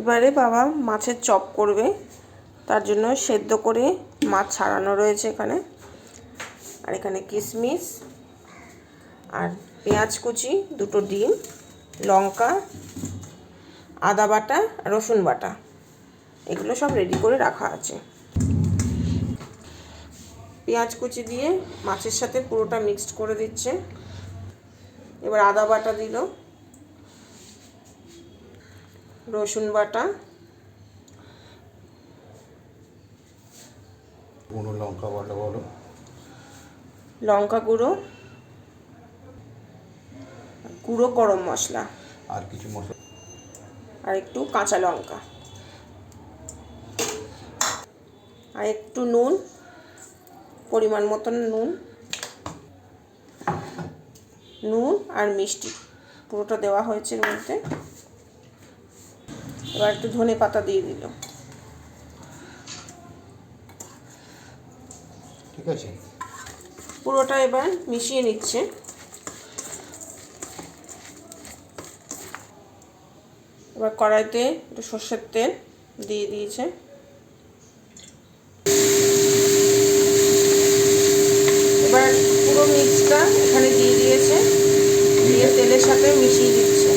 এবারে বাবা মাছের চপ করবে। তার জন্য সেদ্ধ করে মাছ ছাড়ানো রয়েছে এখানে। আর এখানে কিশমিশ আর পেঁয়াজ কুচি, দুটো ডিম, লঙ্কা, আদা বাটা, রসুন বাটা। এগুলো সব রেডি করে রাখা আছে। পেঁয়াজ কুচি দিয়ে মাছের সাথে পুরোটা মিক্সড করে দিচ্ছে। এবার আদা বাটা দিল। রসুন বাটা কোনো লঙ্কা বাটা বলো। লঙ্কা গুঁড়ো গুঁড়ো গরম মশলা আর কিছু মশলা? আর একটু কাঁচা লঙ্কা। আর একটু নুন পরিমাণ মতন নুন। নুন আর মিষ্টি পুরোটা দেওয়া হয়েছে এর মধ্যে এবার একটু ধনে পাতা দিয়ে দিল। ঠিক আছে। পুরোটা এবার মিশিয়ে নিচ্ছে। এবার কড়াইতে একটু সর্ষের তেল দিয়ে দিয়েছে এবার পুরো মিক্সটা এখানে দিয়ে দিয়েছে দিয়ে তেলের সাথে মিশিয়ে দিচ্ছে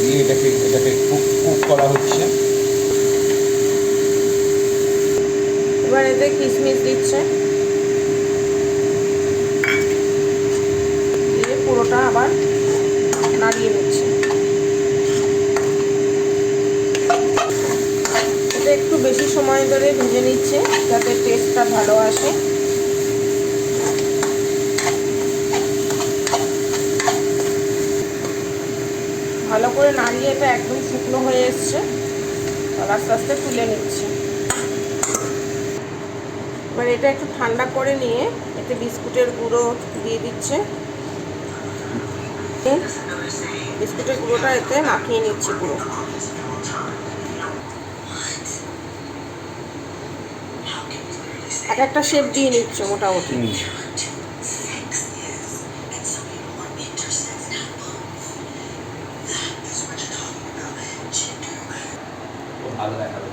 দিয়ে এটাকে এটাকে কুক কুক করা হচ্ছে। এবার এতে কিশমিশ দিচ্ছে। দিয়ে পুরোটা আবার নাড়িয়ে নিচ্ছে। এটা একটু বেশি সময় ধরে ভেজে নিচ্ছে যাতে টেস্টটা ভালো আসে। ভালো করে নাড়িয়ে এটা একদম শুকনো হয়ে এসছে। আর আস্তে আস্তে তুলে নিচ্ছে। এবার এটা একটু ঠান্ডা করে নিয়ে এতে বিস্কুটের গুঁড়ো দিয়ে দিচ্ছে। বিস্কুটের গুঁড়োটা এতে মাখিয়ে নিচ্ছে পুরো। এক একটা শেপ দিয়ে নিচ্ছে মোটামুটি। ভালো দেখাবে।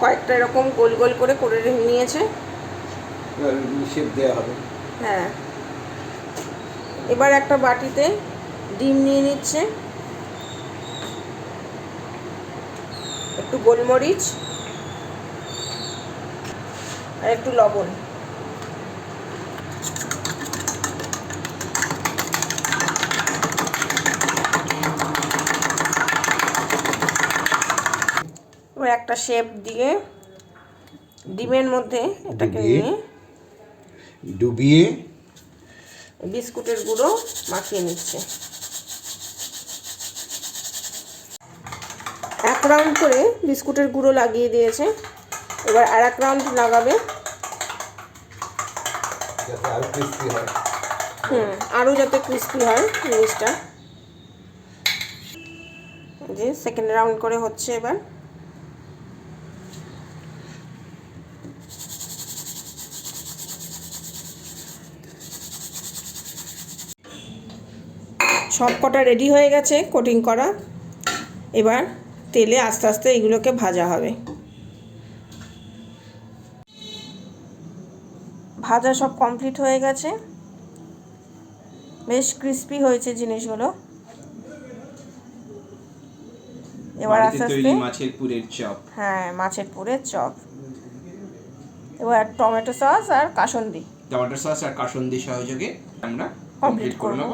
কয়েকটা এরকম গোল গোল করে করে নিয়েছে। এবার শেপ দেওয়া হবে। হ্যাঁ। এবার একটা বাটিতে ডিম নিয়ে নিচ্ছে। একটু গোলমরিচ আর একটু লবণ এবার একটা শেপ দিয়ে ডিমের মধ্যে এটাকে নিয়ে ডুবিয়ে বিস্কুটের গুঁড়ো মাখিয়ে নিচ্ছে। এক রাউন্ড করে বিস্কুটের গুঁড়ো লাগিয়ে দিয়েছে। এবার আর এক রাউন্ড লাগাবে। আরও হুম আরও যাতে ক্রিস্পি হয় জিনিসটা। যে সেকেন্ড রাউন্ড করে হচ্ছে এবার। সব কটা রেডি হয়ে গেছে কোটিং করা। এবার তেলে আস্তে আস্তে এগুলোকে ভাজা হবে। ভাজা সব কমপ্লিট হয়ে গেছে। বেশ ক্রিস্পি হয়েছে জিনিসগুলো। এবার আস্তে আস্তে মাছের পুরের চপ। হ্যাঁ মাছের পুরের চপ। এবার টমেটো সস আর কাসন্দি। টমেটো সস আর কাসন্দি সহযোগে আমরা কমপ্লিট করে নেব।